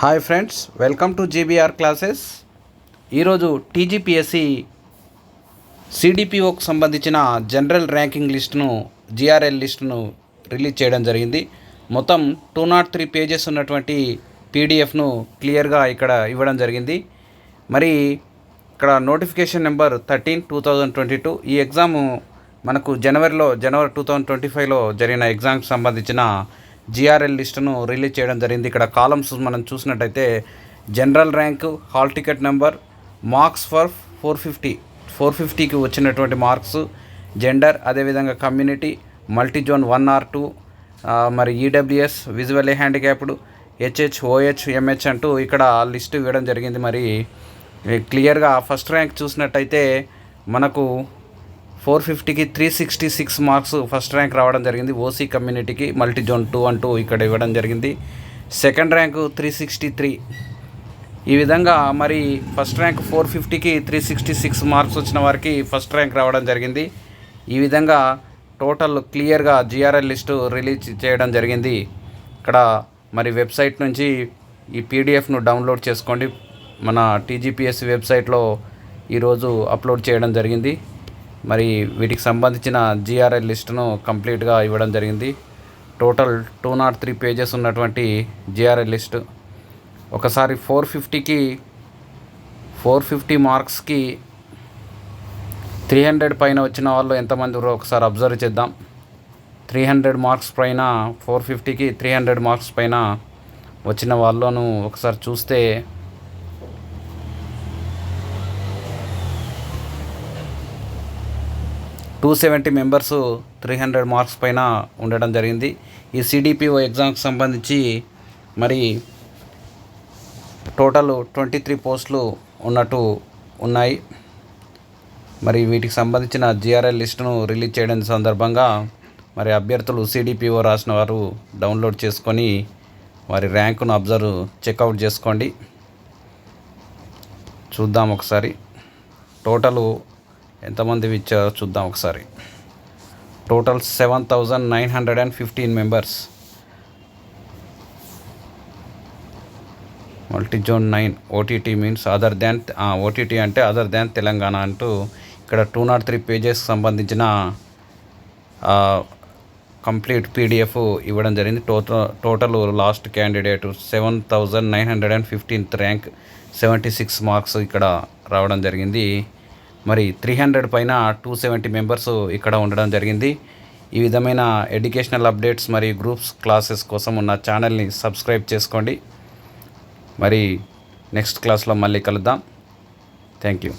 Hi friends welcome to GBR classes ఈరోజు TGPSC సిడిపిఓకి సంబంధించిన జనరల్ ర్యాంకింగ్ లిస్టును జిఆర్ఎల్ లిస్టును రిలీజ్ చేయడం జరిగింది. మొత్తం టూ నాట్ త్రీ పేజెస్ ఉన్నటువంటి పీడిఎఫ్ను క్లియర్గా ఇక్కడ ఇవ్వడం జరిగింది. మరి ఇక్కడ notification number thirteen two thousand twenty two ఈ ఎగ్జాము మనకు జనవరిలో జనవరి టూ థౌజండ్ ట్వంటీ ఫైవ్లో జరిగిన ఎగ్జామ్కి సంబంధించిన జిఆర్ఎల్ లిస్టును రిలీజ్ చేయడం జరిగింది. ఇక్కడ కాలమ్స్ మనం చూసినట్టయితే general rank hall ticket number marks for four fifty four ఫిఫ్టీకి వచ్చినటువంటి మార్క్స్ జెండర్ అదేవిధంగా community multi zone one or two మరి EWS visual handicapped HH OH MH అంటూ ఇక్కడ లిస్ట్ ఇవ్వడం జరిగింది. మరి క్లియర్గా ఫస్ట్ ర్యాంక్ చూసినట్టయితే మనకు ఫోర్ ఫిఫ్టీకి three sixty six marks first rank రావడం జరిగింది. ఓసీ కమ్యూనిటీకి మల్టీ జోన్ టూ అంటూ ఇక్కడ ఇవ్వడం జరిగింది. Second rank three sixty three. ఈ విధంగా మరి ఫస్ట్ ర్యాంక్ ఫోర్ ఫిఫ్టీకి త్రీ సిక్స్టీ సిక్స్ మార్క్స్ వచ్చిన వారికి ఫస్ట్ ర్యాంక్ రావడం జరిగింది. ఈ విధంగా టోటల్ క్లియర్గా జిఆర్ఎల్ లిస్టు రిలీజ్ చేయడం జరిగింది. ఇక్కడ మరి వెబ్సైట్ నుంచి ఈ పీడిఎఫ్ను డౌన్లోడ్ చేసుకోండి. మన టీజీపీఎస్ వెబ్సైట్లో ఈరోజు అప్లోడ్ చేయడం జరిగింది. మరి వీటికి సంబంధించిన జిఆర్ఎల్ లిస్టును కంప్లీట్గా ఇవ్వడం జరిగింది. Total two nought three pages ఉన్నటువంటి జిఆర్ఎల్ లిస్ట్. ఒకసారి ఫోర్ ఫిఫ్టీకి ఫోర్ ఫిఫ్టీ మార్క్స్కి త్రీ హండ్రెడ్ పైన వచ్చిన వాళ్ళు ఎంతమంది ఒకసారి అబ్జర్వ్ చేద్దాం. త్రీ హండ్రెడ్ మార్క్స్ పైన ఫోర్ ఫిఫ్టీకి త్రీ హండ్రెడ్ మార్క్స్ పైన వచ్చిన వాళ్ళను ఒకసారి చూస్తే two seventy members three hundred marks పైన ఉండడం జరిగింది. ఈ సిడిపిఓ ఎగ్జామ్కి సంబంధించి మరి టోటల్ ట్వంటీ త్రీ పోస్టులు ఉన్నట్టు ఉన్నాయి. మరి వీటికి సంబంధించిన జిఆర్ఎల్ లిస్టును రిలీజ్ చేయడం సందర్భంగా మరి అభ్యర్థులు సిడిపిఓ రాసిన వారు డౌన్లోడ్ చేసుకొని వారి ర్యాంకును అబ్జర్వ్ చెక్అవుట్ చేసుకోండి. చూద్దాం ఒకసారి. టోటలు ఎంతమంది ఇచ్చారో చూద్దాం ఒకసారి. Total seven thousand nine hundred and fifteen members multi zone nine OTT means other than OTT అంటే అదర్ దాన్ తెలంగాణ అంటూ ఇక్కడ టూ నాట్ త్రీ పేజెస్కి సంబంధించిన కంప్లీట్ పీడిఎఫ్ ఇవ్వడం జరిగింది. Total total last candidate seven thousand nine hundred and fifteenth rank seventy six marks ఇక్కడ రావడం జరిగింది. మరి త్రీ హండ్రెడ్ పైన టూ సెవెంటీ మెంబర్స్ ఇక్కడ ఉండడం జరిగింది. ఈ విధమైన ఎడ్యుకేషనల్ అప్డేట్స్ మరియు గ్రూప్స్ క్లాసెస్ కోసం ఉన్న ఛానల్ని సబ్స్క్రైబ్ చేసుకోండి. మరి నెక్స్ట్ క్లాస్లో మళ్ళీ కలుద్దాం. Thank you